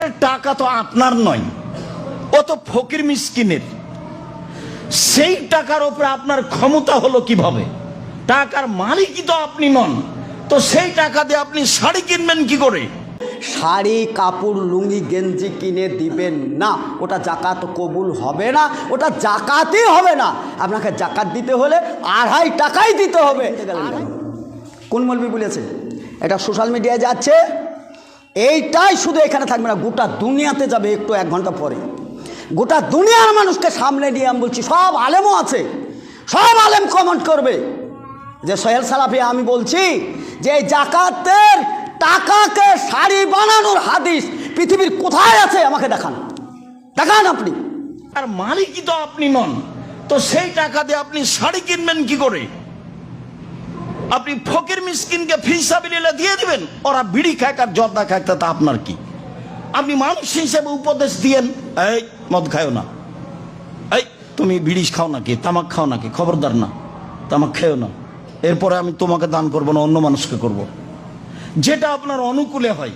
টাকা তো আপনার নয় ও তো ফকির মিসকিনের। সেই টাকার উপরে আপনার ক্ষমতা হলো কীভাবে? টাকার মালিকই তো আপনি নন তো সেই টাকা দিয়ে আপনি শাড়ি কিনবেন কি করে? শাড়ি কাপড় লুঙ্গি গেঞ্জি কিনে দিবেন না ওটা জাকাত কবুল হবে না ওটা জাকাতই হবে না। আপনাকে জাকাত দিতে হলে আড়াই টাকাই দিতে হবে। কোন? মলবি বলেছে? এটা সোশ্যাল মিডিয়ায় যাচ্ছে এইটাই শুধু এখানে থাকবে না, গোটা দুনিয়াতে যাবে একটু এক ঘণ্টা পরে। গোটা দুনিয়ার মানুষকে সামনে নিয়ে আমি বলছি, সব আলেমও আছে, সব আলেম কমেন্ট করবে। যে সোহেল সালাফি, আমি বলছি যে জাকাতের টাকাকে শাড়ি বানানোর হাদিস পৃথিবীর কোথায় আছে আমাকে দেখান। দেখান আপনি। আর মালিকই তো আপনি নন, তো সেই টাকা দিয়ে আপনি শাড়ি কিনবেন কি করে? আপনি ফকির মিসকিনকে ফিসাবিলে দিয়ে দিবেন, ওরা বিড়ি খায় আর জর্দা খায়, তা আপনার কি? আপনি মানুষ হিসেবে উপদেশ দিয়েন, এই মদ খায়ও না। এই, তুমি বিড়ি খাও নাকি তামাক খাও নাকি খবরদার না, তামাক খেয়েও না। এরপরে আমি তোমাকে দান করব না, অন্য মানুষকে করব। যেটা আপনার অনুকূলে হয়।